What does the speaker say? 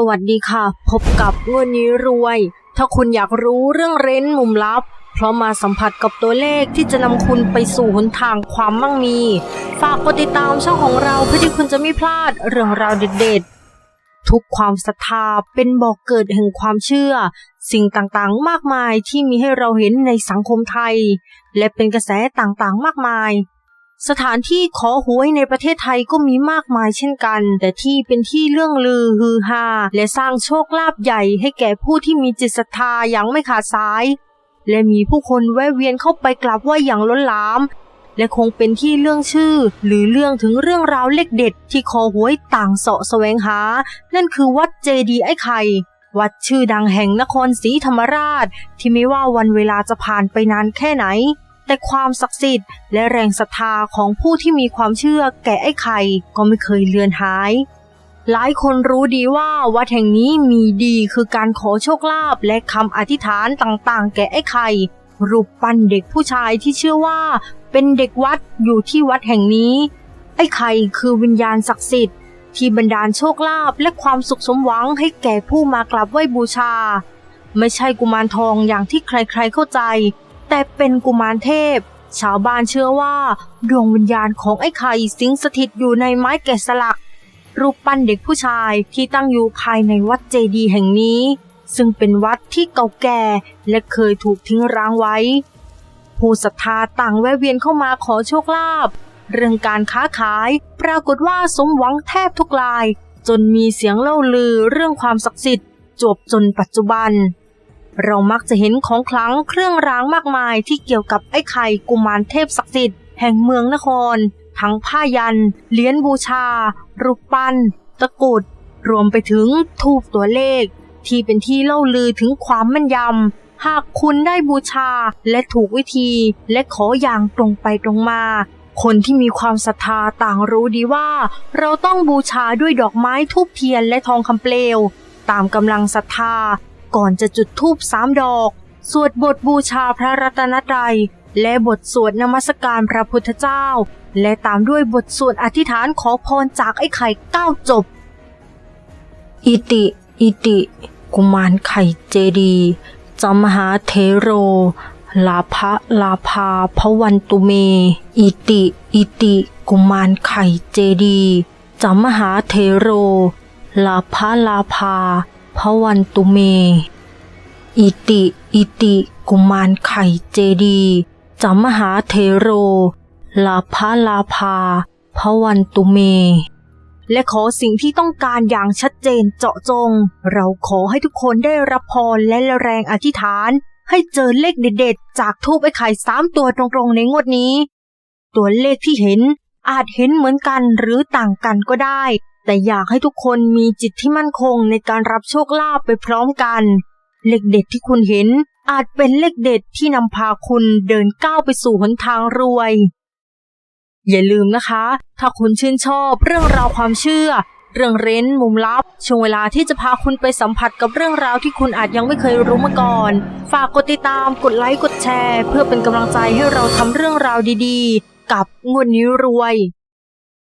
สวัสดีค่ะ พบกับงวดนี้รวย ถ้าคุณอยากรู้เรื่องเร้นมุมลับ เพราะมาสัมผัสกับตัวเลขที่จะนำคุณไปสู่หนทางความมั่งมี ฝากกดติดตามช่องของเราเพื่อที่คุณจะไม่พลาดเรื่องราวเด็ดๆ ทุกความศรัทธาเป็นบอกเกิดแห่งความเชื่อ สิ่งต่างๆ มากมายที่มีให้เราเห็นในสังคมไทย และเป็นกระแสต่างๆ มากมาย สถานที่ขอหวยในประเทศไทยก็มีมากมายเช่นกัน แต่ที่เป็นที่เรื่องลือฮือฮาและสร้างโชคลาภใหญ่ให้แก่ผู้ที่มีจิตศรัทธาอย่างไม่ขาดสาย และมีผู้คนแวะเวียนเข้าไปกราบไหว้อย่างล้นหลาม และคงเป็นที่เรื่องชื่อ หรือเรื่องถึงเรื่องราวเลขเด็ด ที่คอหวยต่างเสาะแสวงหา นั่นคือวัดเจดีย์ไอ้ไข่วัดชื่อดังแห่งนครศรีธรรมราช ที่ไม่ว่าวันเวลาจะผ่านไปนานแค่ไหน แต่ความศักดิ์สิทธิ์และแรงศรัทธาของผู้ที่มีความเชื่อแก่ไอ้ไข่ก็ไม่เคยเลือนหาย หลายคนรู้ดีว่าวัดแห่งนี้มีดีคือการขอโชคลาภและคำอธิษฐานต่างๆ แก่ไอ้ไข่รูปปั้นเด็กผู้ชายที่เชื่อว่าเป็นเด็กวัดอยู่ที่วัดแห่งนี้ ไอ้ไข่คือวิญญาณศักดิ์สิทธิ์ที่บันดาลโชคลาภและความสุขสมหวังให้แก่ผู้มากราบไหว้บูชา ไม่ใช่กุมารทองอย่างที่ใครๆเข้าใจ แต่เป็นกุมารเทพ ชาวบ้านเชื่อว่า ดวงวิญญาณของไอ้ไข่สิงสถิตอยู่ในไม้แกะสลัก รูปปั้นเด็กผู้ชายที่ตั้งอยู่ภายในวัดเจดีย์แห่งนี้ ซึ่งเป็นวัดที่เก่าแก่และเคยถูกทิ้งร้างไว้ ผู้ศรัทธาต่างแวะเวียนเข้ามาขอโชคลาภเรื่องการค้าขายปรากฏว่าสมหวังแทบทุกราย จนมีเสียงเล่าลือเรื่องความศักดิ์สิทธิ์จบจนปัจจุบัน เรามักจะเห็นของขลังเครื่องรางมากมายที่เกี่ยวกับไอ้ไข่กุมารเทพศักดิ์สิทธิ์แห่งเมืองนคร ทั้งผ้ายัน เหรียญบูชา รูปปั้น ตะกุด รวมไปถึงทูปตัวเลข ที่เป็นที่เล่าลือถึงความแม่นยำ หากคุณได้บูชาและถูกวิธีและขออย่างตรงไปตรงมา คนที่มีความศรัทธาต่างรู้ดีว่า เราต้องบูชาด้วยดอกไม้ทูบเทียนและทองคำเปลวตามกำลังศรัทธา ก่อนจะจุดธูปสามดอก สวดบทบูชาพระรัตนตรัย และบทสวดนมัสการพระพุทธเจ้า และตามด้วยบทสวดอธิษฐานขอพรจากไอ้ไข่เก้าจบ อิติ อิติ กุมารไข่เจดีย์จมหาเทโร ลาภะลาภาพวันตุเม อิติ อิติ กุมารไข่เจดีย์จมหาเทโร ลาภะลาภา พระวันตุเม อิติ อิติ กุมารไข่เจดีจอมหาเทโร ลาภะลาภาพระวันตุเม และขอสิ่งที่ต้องการอย่างชัดเจนเจาะจง เราขอให้ทุกคนได้รับพรและแรงอธิษฐาน ให้เจอเลขเด็ดๆ จากทูบไอ้ไข่สามตัวตรงๆในงวดนี้ ตัวเลขที่เห็นอาจเห็นเหมือนกันหรือต่างกันก็ได้ แต่อยากให้ทุกคนมีจิตที่มั่นคงในการรับโชคลาภไปพร้อมกัน เลขเด็ดที่คุณเห็นอาจเป็นเลขเด็ดที่นำพาคุณเดินก้าวไปสู่หนทางรวย อย่าลืมนะคะ ถ้าคุณชื่นชอบเรื่องราวความเชื่อ เรื่องเร้นมุมลับ ช่วงเวลาที่จะพาคุณไปสัมผัสกับเรื่องราวที่คุณอาจยังไม่เคยรู้มาก่อน ฝากกดติดตามกดไลค์กดแชร์ เพื่อเป็นกำลังใจให้เราทำเรื่องราวดีๆ กับงวดนี้รวย